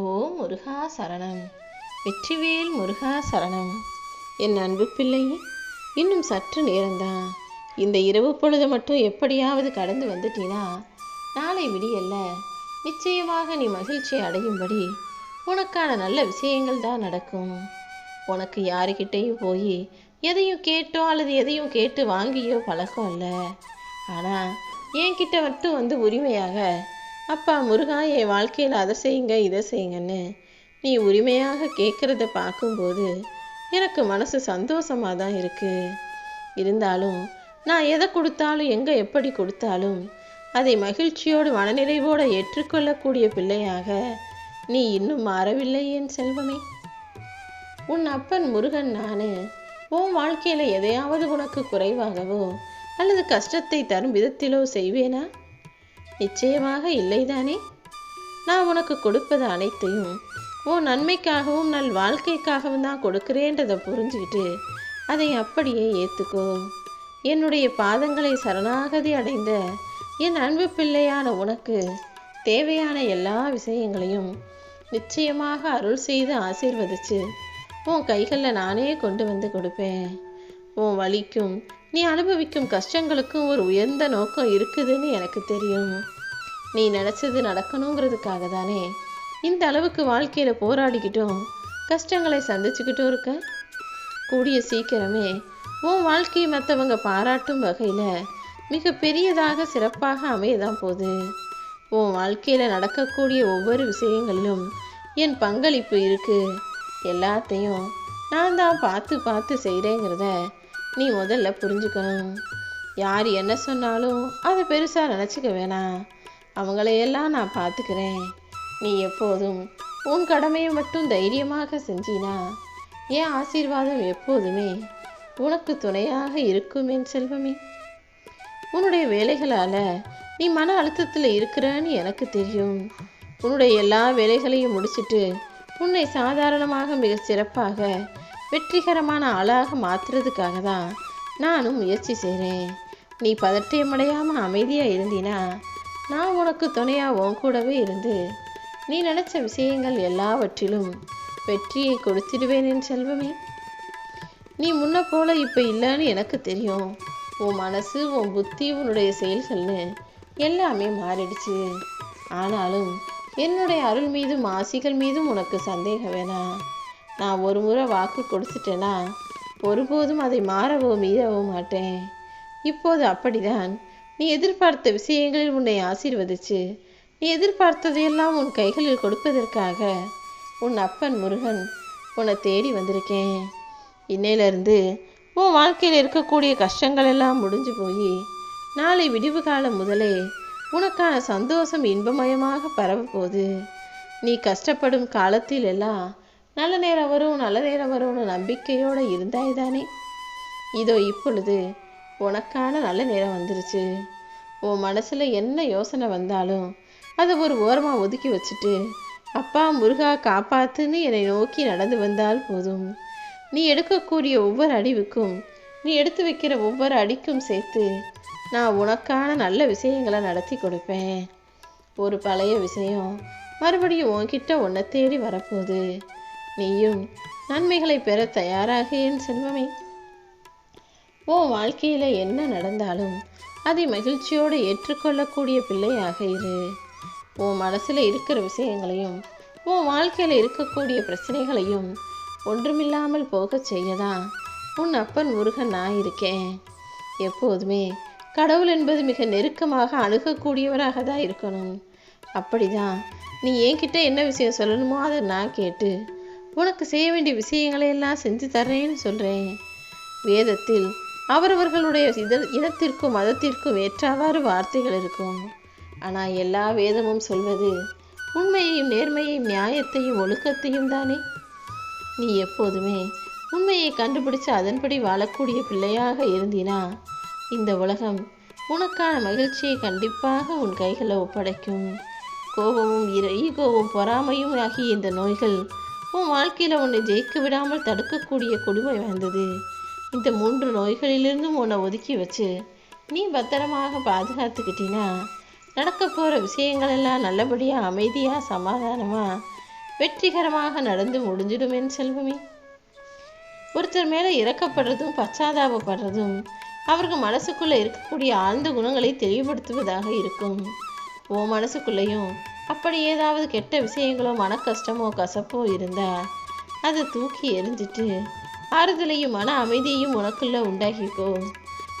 ஓ முருகா சரணம். வெற்றிவேல் முருகா சரணம். என் அன்பு பிள்ளை இன்னும் சற்று நேரம்தான். இந்த இரவு பொழுது மட்டும் எப்படியாவது கடந்து வந்துட்டீனா? நாளை விடியல்ல நிச்சயமாக நீ மகிழ்ச்சி அடையும்படி உனக்கான நல்ல விஷயங்கள் தான் நடக்கும். உனக்கு யாருக்கிட்டேயும் போய் எதையும் கேட்டோ அல்லது எதையும் கேட்டு வாங்கியோ பழக்கம் இல்லை ஆனால் என்கிட்ட மட்டும் வந்து உரிமையாக அப்பா முருகா என் வாழ்க்கையில் அதை செய்யுங்க இதை செய்யுங்கன்னு நீ உரிமையாக கேட்குறத பார்க்கும்போது எனக்கு மனசு சந்தோஷமாக தான் இருக்குது இருந்தாலும் நான் எதை கொடுத்தாலும் எங்கே எப்படி கொடுத்தாலும் அதை மகிழ்ச்சியோடு மனநிறைவோடு ஏற்றுக்கொள்ளக்கூடிய பிள்ளையாக நீ இன்னும் மாறவில்லை என் செல்வமே. உன் அப்பன் முருகன் நான் உன் வாழ்க்கையில் எதையாவது உனக்கு குறைவாகவோ அல்லது கஷ்டத்தை தரும் விதத்திலோ செய்வேனா? நிச்சயமாக இல்லைதானே? நான் உனக்கு கொடுப்பது அனைத்தையும் உன் நன்மைக்காகவும் நல் வாழ்க்கைக்காகவும் தான் கொடுக்கிறேன்றதை புரிஞ்சுக்கிட்டு அதை அப்படியே ஏற்றுக்கோ என்னுடைய பாதங்களை சரணாகதி அடைந்த என் அன்பு பிள்ளையான உனக்கு தேவையான எல்லா விஷயங்களையும் நிச்சயமாக அருள் செய்து ஆசீர்வதிச்சு உன் கைகளில் நானே கொண்டு வந்து கொடுப்பேன். உன் வலிக்கும் நீ அனுபவிக்கும் கஷ்டங்களுக்கும் ஒரு உயர்ந்த நோக்கம் இருக்குதுன்னு எனக்கு தெரியும். நீ நினச்சது நடக்கணுங்கிறதுக்காக தானே இந்த அளவுக்கு வாழ்க்கையில் போராடிக்கிட்டும் கஷ்டங்களை சந்திச்சுக்கிட்டும் இருக்க? கூடிய சீக்கிரமே உன் வாழ்க்கையை மற்றவங்க பாராட்டும் வகையில் மிக பெரியதாக சிறப்பாக அமையதான் போகுது. உன் வாழ்க்கையில் நடக்கக்கூடிய ஒவ்வொரு விஷயங்களிலும் என் பங்களிப்பு இருக்குது எல்லாத்தையும் நான் தான் பார்த்து பார்த்து செய்கிறேங்கிறத நீ முதல்ல புரிஞ்சுக்கணும். யார் என்ன சொன்னாலும் அதை பெருசாக நினச்சிக்க வேணாம். அவங்களையெல்லாம் நான் பார்த்துக்கிறேன். நீ எப்போதும் உன் கடமையை மட்டும் தைரியமாக செஞ்சினா என் ஆசீர்வாதம் எப்போதுமே உனக்கு துணையாக இருக்கும் என் செல்வமே. உன்னுடைய வேலைகளால் நீ மன அழுத்தத்தில் இருக்கிறன்னு எனக்கு தெரியும். உன்னுடைய எல்லா வேலைகளையும் முடிச்சுட்டு உன்னை சாதாரணமாக மிக சிறப்பாக வெற்றிகரமான ஆளாக மாற்றுறதுக்காக தான் நானும் முயற்சி செய்கிறேன் நீ பதட்டமடையாமல் அமைதியாக இருந்தினா நான் உனக்கு துணையாக உன் கூடவே இருந்து நீ நினச்ச விஷயங்கள் எல்லாவற்றிலும் வெற்றியை கொடுத்துடுவேன் என் செல்வமே. நீ முன்ன போல இப்போ இல்லைன்னு எனக்கு தெரியும். உன் மனசு உன் புத்தி உன்னுடைய செயல்கள்னு எல்லாமே மாறிடுச்சு. ஆனாலும் என்னுடைய அருள் மீதும் ஆசிகள் மீதும் உனக்கு சந்தேகம் வேணாம். நான் ஒரு முறை வாக்கு கொடுத்துட்டேன்னா ஒருபோதும் அதை மாறவோ மீறவோ மாட்டேன். இப்போது அப்படிதான். நீ எதிர்பார்த்த விஷயங்களில் உன்னை ஆசீர்வதிச்சு நீ எதிர்பார்த்ததையெல்லாம் உன் கைகளில் கொடுப்பதற்காக உன் அப்பன் முருகன் உன்னை தேடி வந்திருக்கேன். இன்னையிலிருந்து உன் வாழ்க்கையில் இருக்கக்கூடிய கஷ்டங்கள் எல்லாம் முடிஞ்சு போய் நாளை விடிவு காலம் முதலே உனக்கான சந்தோஷம் இன்பமயமாக பரவப்போகுது. நீ கஷ்டப்படும் காலத்தில் எல்லாம் நல்ல நேரம் வரும் நல்ல நேரம் வரும்னு நம்பிக்கையோடு இருந்தாய் தானே. இதோ இப்பொழுது உனக்கான நல்ல நேரம் வந்துருச்சு. உன் மனசில் என்ன யோசனை வந்தாலும் அதை ஒரு ஓரமாக ஒதுக்கி வச்சுட்டு அப்பா முருகா காப்பாத்துன்னு என்னை நோக்கி நடந்து வந்தால் போதும். நீ எடுக்கக்கூடிய ஒவ்வொரு அடிவுக்கும் நீ எடுத்து வைக்கிற ஒவ்வொரு அடிக்கும் சேர்த்து நான் உனக்கான நல்ல விஷயங்களை நடத்தி கொடுப்பேன். ஒரு பழைய விஷயம் மறுபடியும் உன்கிட்ட உன்னை தேடி வரப்போகுது. நீயும் நன்மைகளை பெற தயாராக என் செல்வமே. உன் வாழ்க்கையில் என்ன நடந்தாலும் அதை மகிழ்ச்சியோடு ஏற்றுக்கொள்ளக்கூடிய பிள்ளையாக இரு. உன் மனசில் இருக்கிற விஷயங்களையும் உன் வாழ்க்கையில் இருக்கக்கூடிய பிரச்சனைகளையும் ஒன்றுமில்லாமல் போகச் செய்யதான் உன் அப்பன் முருகன் நான் இருக்கேன். எப்போதுமே கடவுள் என்பது மிக நெருக்கமாக அணுகக்கூடியவராக தான் இருக்கணும். அப்படிதான் நீ என்கிட்ட என்ன விஷயம் சொல்லணுமோ அதை நான் கேட்டு உனக்கு செய்ய வேண்டிய விஷயங்களை எல்லாம் செஞ்சு தர்றேன்னு சொல்கிறேன் வேதத்தில் அவரவர்களுடைய இத இனத்திற்கும் மதத்திற்கும் ஏற்றாவாறு வார்த்தைகள் இருக்கும். ஆனால் எல்லா வேதமும் சொல்வது உண்மையையும் நேர்மையையும் நியாயத்தையும் ஒழுக்கத்தையும் தானே. நீ எப்போதுமே உண்மையை கண்டுபிடிச்சு அதன்படி வாழக்கூடிய பிள்ளையாக இருந்தினா இந்த உலகம் உனக்கான மகிழ்ச்சியை கண்டிப்பாக உன் கைகளை ஒப்படைக்கும். கோபமும் இர ஈகோவும் பொறாமையும் ஆகிய இந்த நோய்கள் உன் வாழ்க்கையில் உன்னை ஜெயிக்க விடாமல் தடுக்கக்கூடிய கொடுமை வந்தது. இந்த மூன்று நோய்களிலிருந்தும் உன்னை ஒதுக்கி வச்சு நீ பத்திரமாக பாதுகாத்துக்கிட்டினா நடக்க போகிற விஷயங்கள் எல்லாம் நல்லபடியாக அமைதியாக சமாதானமாக வெற்றிகரமாக நடந்து முடிஞ்சிடும் என் செல்வமே. ஒருத்தர் மேலே இறக்கப்படுறதும் பச்சாதாபப்படுறதும் அவருக்கு மனசுக்குள்ளே இருக்கக்கூடிய ஆழ்ந்த குணங்களை தெளிவுபடுத்துவதாக இருக்கும். ஓ மனசுக்குள்ளேயும் அப்படி ஏதாவது கெட்ட விஷயங்களோ மன கஷ்டமோ கசப்போ இருந்தால் அதை தூக்கி எரிஞ்சிட்டு ஆறுதலையும் மன அமைதியையும் உனக்குள்ள உண்டாக்கிக்கோ.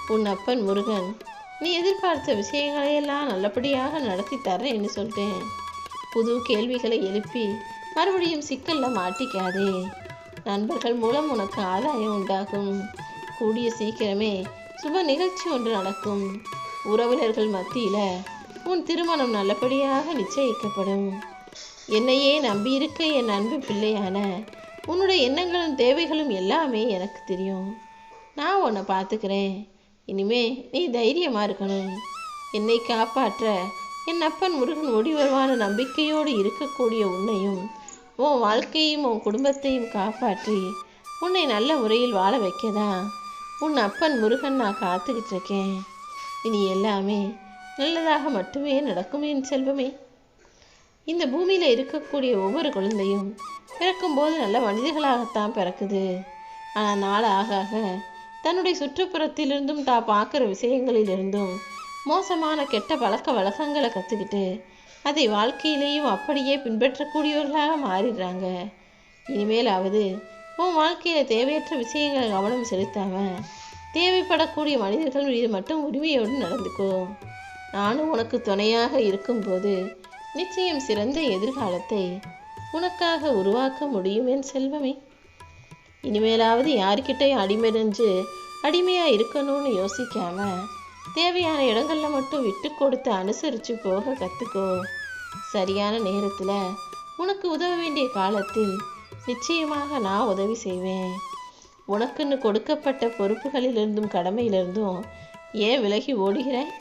உன் அப்பன் முருகன் நீ எதிர்பார்த்த விஷயங்களையெல்லாம் நல்லபடியாக நடத்தி தரேன்னு சொல்லிட்டேன். புது கேள்விகளை எழுப்பி மறுபடியும் சிக்கலில் மாட்டிக்காதே. நண்பர்கள் மூலம் உனக்கு ஆதாயம் உண்டாகும். கூடிய சீக்கிரமே சுப நிகழ்ச்சி ஒன்று நடக்கும். உறவினர்கள் மத்தியில் உன் திருமணம் நல்லபடியாக நிச்சயிக்கப்படும். என்னையே நம்பியிருக்க என் அன்பு பிள்ளையான உன்னுடைய எண்ணங்களும் தேவைகளும் எல்லாமே எனக்கு தெரியும். நான் உன்னை பார்த்துக்கிறேன். இனிமே நீ தைரியமாக இருக்கணும். என்னை காப்பாற்ற என் அப்பன் முருகன் ஓடி வருவான நம்பிக்கையோடு இருக்கக்கூடிய உன்னையும் உன் வாழ்க்கையும் உன் குடும்பத்தையும் காப்பாற்றி உன்னை நல்ல முறையில் வாழ வைக்கதான் உன் அப்பன் முருகன் நான் காத்துக்கிட்டு இருக்கேன் இனி எல்லாமே நல்லதாக மட்டுமே நடக்கும் என் செல்வமே. இந்த பூமியில் இருக்கக்கூடிய ஒவ்வொரு குழந்தையும் பிறக்கும்போது நல்ல மனிதர்களாகத்தான் பிறக்குது. ஆனால் நாள் ஆக ஆக தன்னுடைய சுற்றுப்புறத்திலிருந்தும் தான் பார்க்குற விஷயங்களிலிருந்தும் மோசமான கெட்ட பழக்க வழக்கங்களை கற்றுக்கிட்டு அதை வாழ்க்கையிலேயும் அப்படியே பின்பற்றக்கூடியவர்களாக மாறிடுறாங்க. இனிமேலாவது உன் வாழ்க்கையில் தேவையற்ற விஷயங்களை கவனம் செலுத்தாமல் தேவைப்படக்கூடிய மனிதர்கள் மீது மட்டும் உரிமையோடு நடந்துக்கும் நானும் உனக்கு துணையாக இருக்கும்போது நிச்சயம் சிறந்த எதிர்காலத்தை உனக்காக உருவாக்க முடியும் என் செல்வமே. இனிமேலாவது யார்கிட்டயும் அடிமெறிஞ்சு அடிமையாக இருக்கணும்னு யோசிக்காம தேவையான இடங்களில் மட்டும் விட்டு கொடுத்து அனுசரித்து போக கற்றுக்கோ சரியான நேரத்தில் உனக்கு உதவ வேண்டிய காலத்தில் நிச்சயமாக நான் உதவி செய்வேன். உனக்குன்னு கொடுக்கப்பட்ட பொறுப்புகளிலிருந்தும் கடமையிலிருந்தும் ஏன் விலகி ஓடுகிறாய்?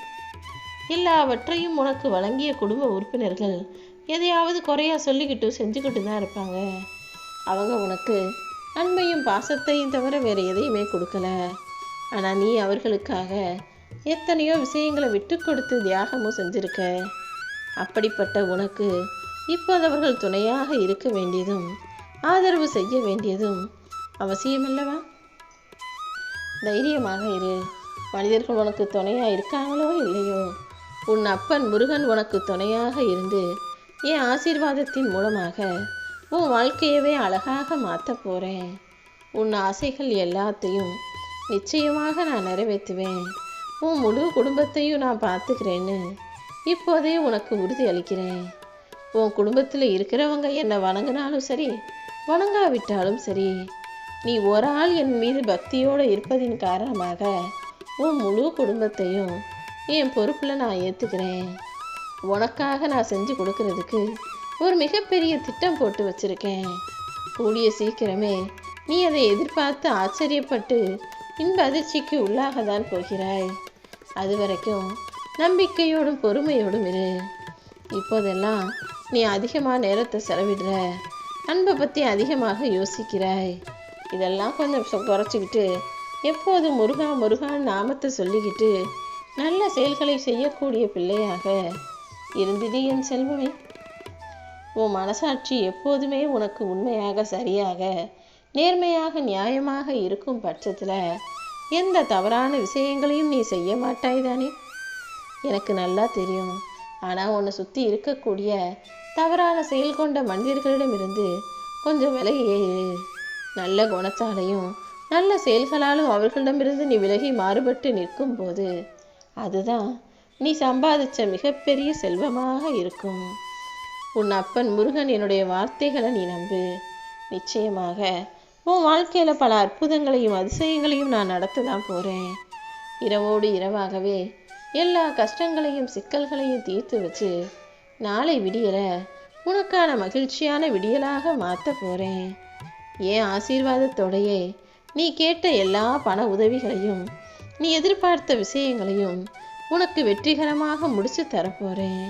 எல்லாவற்றையும் உனக்கு வழங்கிய குடும்ப உறுப்பினர்கள் எதையாவது குறையா சொல்லிக்கிட்டு செஞ்சுக்கிட்டு தான் இருப்பாங்க. அவங்க உனக்கு அன்பையும் பாசத்தையும் தவிர வேறு எதையுமே கொடுக்கல. ஆனால் நீ அவர்களுக்காக எத்தனையோ விஷயங்களை விட்டு கொடுத்து தியாகமும் செஞ்சுருக்க. அப்படிப்பட்ட உனக்கு இப்போது அவர்கள் துணையாக இருக்க வேண்டியதும் ஆதரவு செய்ய வேண்டியதும் அவசியமல்லவா? தைரியமாக இரு. மனிதர்கள் உனக்கு துணையாக இருக்காங்களோ இல்லையோ? உன் அப்பன் முருகன் உனக்கு துணையாக இருந்து என் ஆசீர்வாதத்தின் மூலமாக உன் வாழ்க்கையவே அழகாக மாற்ற போகிறேன் உன் ஆசைகள் எல்லாத்தையும் நிச்சயமாக நான் நிறைவேற்றுவேன். உன் முழு குடும்பத்தையும் நான் பார்த்துக்கிறேன்னு இப்போதே உனக்கு உறுதி அளிக்கிறேன் உன் குடும்பத்தில் இருக்கிறவங்க என்னை வணங்கினாலும் சரி வணங்காவிட்டாலும் சரி நீ ஒரு ஆள் என் மீது பக்தியோடு இருப்பதின் காரணமாக உன் முழு குடும்பத்தையும் என் பொறுப்பில் நான் ஏற்றுக்கிறேன் உனக்காக நான் செஞ்சு கொடுக்கறதுக்கு ஒரு மிகப்பெரிய திட்டம் போட்டு வச்சுருக்கேன். கூடிய சீக்கிரமே நீ அதை எதிர்பார்த்து ஆச்சரியப்பட்டு இன்ப அதிர்ச்சிக்கு உள்ளாக தான் போகிறாய். அது வரைக்கும் நம்பிக்கையோடும் பொறுமையோடும் இரு. இப்போதெல்லாம் நீ அதிகமாக நேரத்தை செலவிடுற. அன்பை பற்றி அதிகமாக யோசிக்கிறாய். இதெல்லாம் கொஞ்சம் குறைச்சிக்கிட்டு எப்போதும் முருகா முருகான் நாமத்தை சொல்லிக்கிட்டு நல்ல செயல்களை செய்யக்கூடிய பிள்ளையாக இருந்தது என் செல்வமே. உன் மனசாட்சி எப்போதுமே உனக்கு உண்மையாக சரியாக நேர்மையாக நியாயமாக இருக்கும் பட்சத்தில் எந்த தவறான விஷயங்களையும் நீ செய்ய மாட்டாய் தானே? எனக்கு நல்லா தெரியும். ஆனால் உன்னை சுற்றி இருக்கக்கூடிய தவறான செயல் கொண்ட மனிதர்களிடமிருந்து கொஞ்சம் விலகியே நல்ல குணத்தாலையும் நல்ல செயல்களாலும் அவர்களிடமிருந்து நீ விலகி மாறுபட்டு நிற்கும் போது அதுதான். நீ சம்பாதிச்ச மிகப்பெரிய செல்வமாக இருக்கும். உன் அப்பன் முருகன் என்னுடைய வார்த்தைகளை நீ நம்பு. நிச்சயமாக உன் வாழ்க்கையில் பல அற்புதங்களையும் அதிசயங்களையும் நான் நடத்த தான் போகிறேன் இரவோடு இரவாகவே எல்லா கஷ்டங்களையும் சிக்கல்களையும் தீர்த்து வச்சு நாளை விடியல உனக்கான மகிழ்ச்சியான விடியலாக மாற்ற போகிறேன் என் ஆசீர்வாதத்தோடையே நீ கேட்ட எல்லா பண உதவிகளையும் நீ எதிர்பார்த்த விஷயங்களையும் உனக்கு வெற்றிகரமாக முடிச்சு தரப்போகிறேன்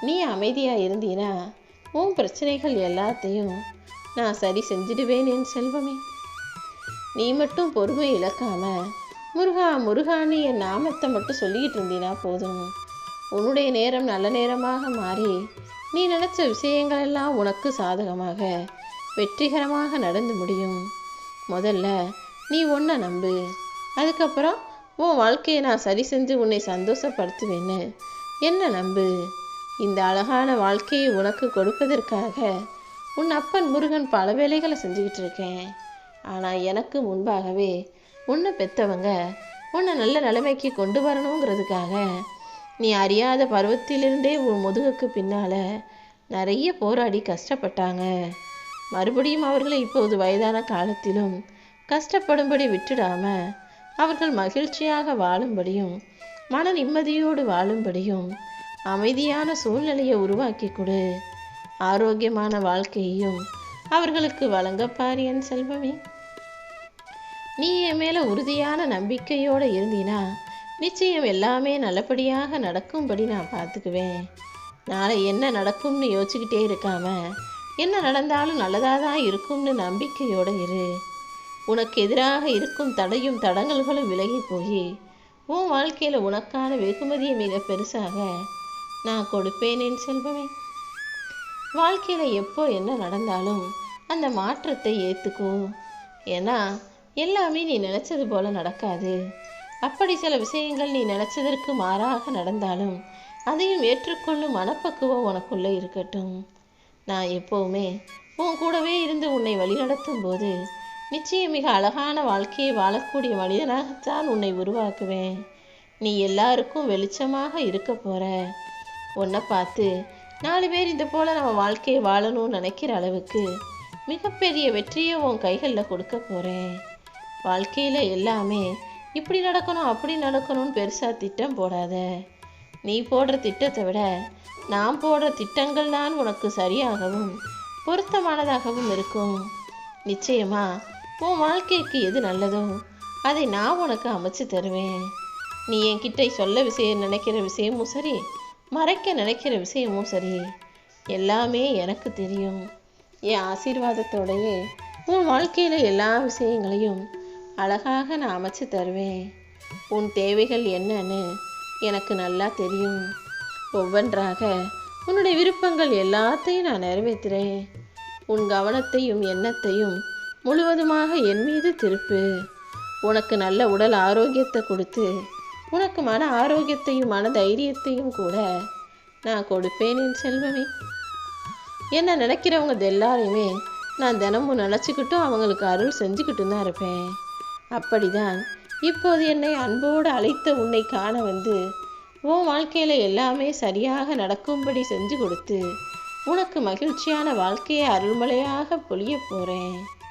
நீ அமைதியாக இருந்தீனா உன் பிரச்சனைகள் எல்லாத்தையும் நான் சரி செஞ்சிடுவேன் என் செல்வமே. நீ மட்டும் பொறுமை இழக்காம முருகா முருகான்னு என் நாமத்தை மட்டும் சொல்லிக்கிட்டு இருந்தீனா போதும். உன்னுடைய நேரம் நல்ல நேரமாக மாறி நீ நினச்ச விஷயங்கள் எல்லாம் உனக்கு சாதகமாக வெற்றிகரமாக நடந்து முடியும். முதல்ல நீ ஒன்றை நம்பு. அதுக்கப்புறம் உன் வாழ்க்கையை நான் சரி செஞ்சு உன்னை சந்தோஷப்படுத்துவேன்னு. என்ன நம்பு? இந்த அழகான வாழ்க்கையை உனக்கு கொடுப்பதற்காக உன் அப்பன் முருகன் பல வேலைகளை செஞ்சுக்கிட்டு இருக்கேன். ஆனால் எனக்கு முன்பாகவே உன்னை பெற்றவங்க உன்னை நல்ல நிலைமைக்கு கொண்டு வரணுங்கிறதுக்காக நீ அறியாத பருவத்திலிருந்தே உன் முதுகுக்கு பின்னால் நிறைய போராடி கஷ்டப்பட்டாங்க. மறுபடியும் அவர்களை இப்போது வயதான காலத்திலும் கஷ்டப்படும்படி விட்டுடாமல் அவர்கள் மகிழ்ச்சியாக வாழும்படியும் மன நிம்மதியோடு வாழும்படியும் அமைதியான சூழ்நிலையை உருவாக்கி கொடு. ஆரோக்கியமான வாழ்க்கையையும் அவர்களுக்கு வழங்கப்பார் என் செல்வமே. நீ என் மேலே உறுதியான நம்பிக்கையோடு இருந்தினா நிச்சயம் எல்லாமே நல்லபடியாக நடக்கும்படி நான் பார்த்துக்குவேன். நாளை என்ன நடக்கும்னு யோசிச்சுக்கிட்டே இருக்காம என்ன நடந்தாலும் நல்லதாக தான் இருக்கும்னு நம்பிக்கையோடு இரு. உனக்கு எதிராக இருக்கும் தடையும் தடங்கல்களும் விலகி போய் உன் வாழ்க்கையில் உனக்கான வெகுமதியை மிக பெருசாக நான் கொடுப்பேன் என் செல்வமே. வாழ்க்கையில் எப்போ என்ன நடந்தாலும் அந்த மாற்றத்தை ஏற்றுக்கும் ஏன்னா எல்லாமே நீ நினச்சது போல நடக்காது. அப்படி சில விஷயங்கள் நீ நினச்சதற்கு மாறாக நடந்தாலும் அதையும் ஏற்றுக்கொள்ளும் மனப்பக்குவம் உனக்குள்ளே இருக்கட்டும். நான் எப்போவுமே உன் கூடவே இருந்து உன்னை வழிநடத்தும் போது நிச்சயம் மிக அழகான வாழ்க்கையை வாழக்கூடிய மனிதனாகத்தான் உன்னை உருவாக்குவேன். நீ எல்லாருக்கும் வெளிச்சமாக இருக்க போற. உன்னை பார்த்து நாலு பேர் இந்த போல நம்ம வாழ்க்கையை வாழணும்னு நினைக்கிற அளவுக்கு மிகப்பெரிய வெற்றியை உன் கைகளில் கொடுக்க போகிறேன் வாழ்க்கையில் எல்லாமே இப்படி நடக்கணும் அப்படி நடக்கணும்னு பெருசாக திட்டம் போடாத. நீ போடுற திட்டத்தை விட நான் போடுற திட்டங்கள் தான் உனக்கு சரியாகவும் பொருத்தமானதாகவும் இருக்கும். நிச்சயமா உன் வாழ்க்கைக்கு எது நல்லதோ அதை நான் உனக்கு அமைச்சு தருவேன். நீ என்கிட்ட சொல்ல விஷயம் நினைக்கிற விஷயமும் சரி மறைக்க நினைக்கிற விஷயமும் சரி எல்லாமே எனக்கு தெரியும். என் ஆசீர்வாதத்தோடையே உன் வாழ்க்கையில் எல்லா விஷயங்களையும் அழகாக நான் அமைச்சு தருவேன். உன் தேவைகள் என்னன்னு எனக்கு நல்லா தெரியும். ஒவ்வொன்றாக உன்னுடைய விருப்பங்கள் எல்லாத்தையும் நான் நிறைவேற்றுறேன். உன் கவனத்தையும் எண்ணத்தையும் முழுவதுமாக என் மீது திருப்பு. உனக்கு நல்ல உடல் ஆரோக்கியத்தை கொடுத்து உனக்கு மன ஆரோக்கியத்தையும் மன தைரியத்தையும் கூட நான் கொடுப்பேன் என் செல்வமே. என்ன நினைக்கிறவங்க எல்லாரையுமே நான் தினமும் நினச்சிக்கிட்டும் அவங்களுக்கு அருள் செஞ்சுக்கிட்டு தான் இருப்பேன். அப்படிதான் இப்போது என்னை அன்போடு அழைத்த உன்னை காண வந்து உன் வாழ்க்கையில் எல்லாமே சரியாக நடக்கும்படி செஞ்சு கொடுத்து உனக்கு மகிழ்ச்சியான வாழ்க்கையை அருள்மலையாக பொழிய போகிறேன்